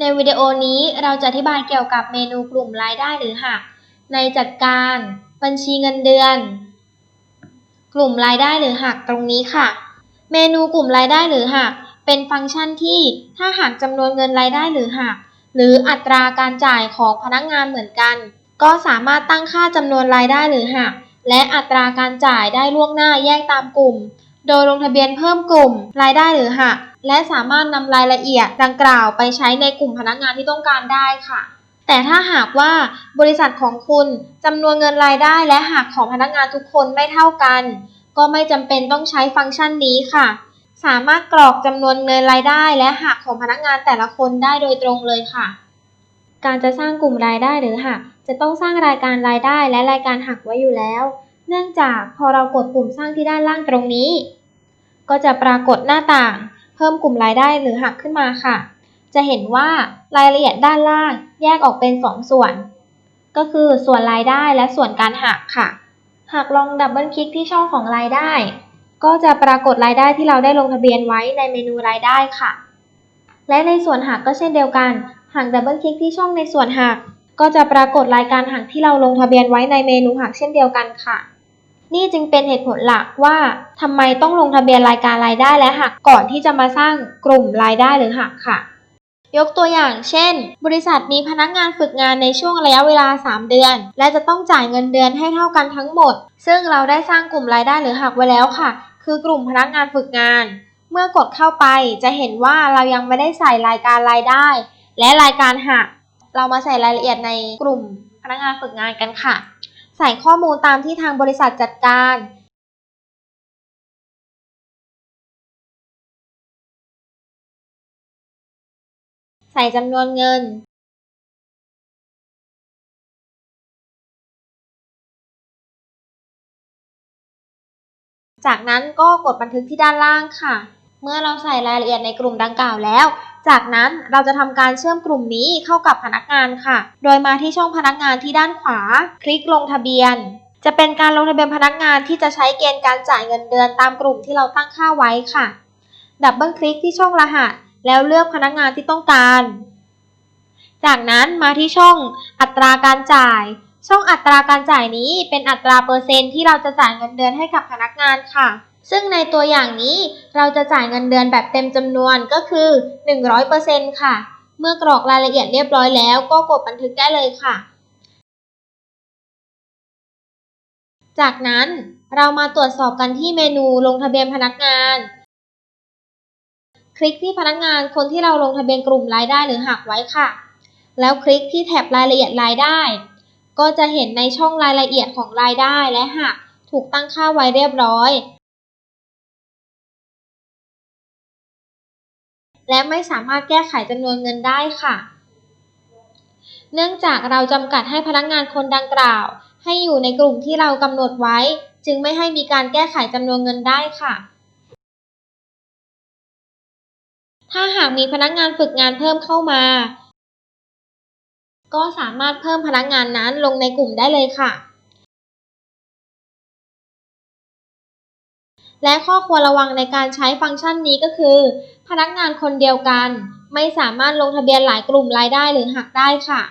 ในวิดีโอนี้เราจะอธิบายเกี่ยวกับเมนูกลุ่มรายได้หรือหัก ในจัดการ บัญชีเงินเดือน กลุ่มรายได้หรือหักตรงนี้ค่ะ เมนูกลุ่มรายได้หรือหัก เป็นฟังก์ชันที่ถ้าหากจำนวนเงินรายได้หรือหัก หรืออัตราการจ่ายของพนักงานเหมือนกัน ก็สามารถตั้งค่าจำนวนรายได้หรือหัก และอัตราการจ่ายได้ล่วงหน้าแยกตามกลุ่ม โดยลงทะเบียนเพิ่มกลุ่มรายได้หรือหัก และสามารถนำรายละเอียดดังกล่าวไปใช้ในกลุ่มพนักงานที่ต้องการได้ค่ะ แต่ถ้าหากว่าบริษัทของคุณจำนวนเงินรายได้และหักของพนักงานทุกคนไม่เท่ากัน ก็ไม่จำเป็นต้องใช้ฟังก์ชันนี้ค่ะ สามารถกรอกจำนวนเงินรายได้และหักของพนักงานแต่ละคนได้โดยตรงเลยค่ะ การจะสร้างกลุ่มรายได้หรือหักจะต้องสร้างรายการรายได้และรายการหักไว้อยู่แล้ว เนื่องจากพอเรากดปุ่มสร้างที่ด้านล่างตรงนี้ ก็จะปรากฏหน้าต่าง พิ่มกลุ่มรายได้หรือหักขึ้นมาค่ะ จะเห็นว่ารายละเอียดด้านล่างแยกออกเป็น 2 ส่วน ก็คือส่วนรายได้และส่วนการหักค่ะ หากลองดับเบิลคลิกที่ช่องของรายได้ ก็จะปรากฏรายได้ที่เราได้ลงทะเบียนไว้ในเมนูรายได้ค่ะ และในส่วนหักก็เช่นเดียวกัน หากดับเบิลคลิกที่ช่องในส่วนหัก ก็จะปรากฏรายการหักที่เราลงทะเบียนไว้ในเมนูหักเช่นเดียวกันค่ะ นี่จึงเป็นเหตุผลหลักว่าทำไมต้องลงทะเบียนรายการรายได้และหักก่อนที่จะมาสร้างกลุ่มรายได้หรือหักค่ะ ยกตัวอย่างเช่น บริษัทมีพนักงานฝึกงานในช่วงระยะเวลา 3 เดือน และจะต้องจ่ายเงินเดือนให้เท่ากันทั้งหมด ซึ่งเราได้สร้างกลุ่มรายได้หรือหักไว้แล้วค่ะ คือกลุ่มพนักงานฝึกงาน เมื่อกดเข้าไปจะเห็นว่าเรายังไม่ได้ใส่รายการรายได้ และรายการหัก เรามาใส่รายละเอียดในกลุ่มพนักงานฝึกงานกันค่ะ ใส่ข้อมูลตามที่ทางบริษัทจัดการใส่จำนวนเงิน จากนั้นก็กดบันทึกที่ด้านล่างค่ะ เมื่อเราใส่รายละเอียดในกลุ่มดังกล่าวแล้ว จากนั้นเราจะทำการเชื่อมกลุ่มนี้เข้ากับพนักงานค่ะ โดยมาที่ช่องพนักงานที่ด้านขวา คลิกลงทะเบียน จะเป็นการลงทะเบียนพนักงานที่จะใช้เกณฑ์การจ่ายเงินเดือนตามกลุ่มที่เราตั้งค่าไว้ค่ะ ดับเบิลคลิกที่ช่องรหัส แล้วเลือกพนักงานที่ต้องการ จากนั้นมาที่ช่องอัตราการจ่าย ช่องอัตราการจ่ายนี้เป็นอัตราเปอร์เซ็นต์ที่เราจะจ่ายเงินเดือนให้กับพนักงานค่ะ ซึ่งในตัวอย่างนี้เราจะจ่ายเงินเดือนแบบเต็มจำนวนก็คือ 100%ค่ะ เมื่อกรอกรายละเอียดเรียบร้อยแล้วก็กดบันทึกได้เลยค่ะ จากนั้นเรามาตรวจสอบกันที่เมนูลงทะเบียนพนักงาน คลิกที่พนักงานคนที่เราลงทะเบียนกลุ่มรายได้หรือหักไว้ค่ะ แล้วคลิกที่แท็บรายละเอียดรายได้ ก็จะเห็นในช่องรายละเอียดของรายได้และหักถูกตั้งค่าไว้เรียบร้อย และไม่สามารถแก้ไขจำนวนเงินได้ค่ะ เนื่องจากเราจำกัดให้พนักงานคนดังกล่าว ให้อยู่ในกลุ่มที่เรากำหนดไว้ จึงไม่ให้มีการแก้ไขจำนวนเงินได้ค่ะ ถ้าหากมีพนักงานฝึกงานเพิ่มเข้ามา ก็สามารถเพิ่มพนักงานนั้นลงในกลุ่มได้เลยค่ะและข้อควรระวังในการใช้ฟังก์ชันนี้ก็คือ พนักงานคนเดียวกัน ไม่สามารถลงทะเบียนหลายกลุ่มรายได้หรือหักได้ค่ะ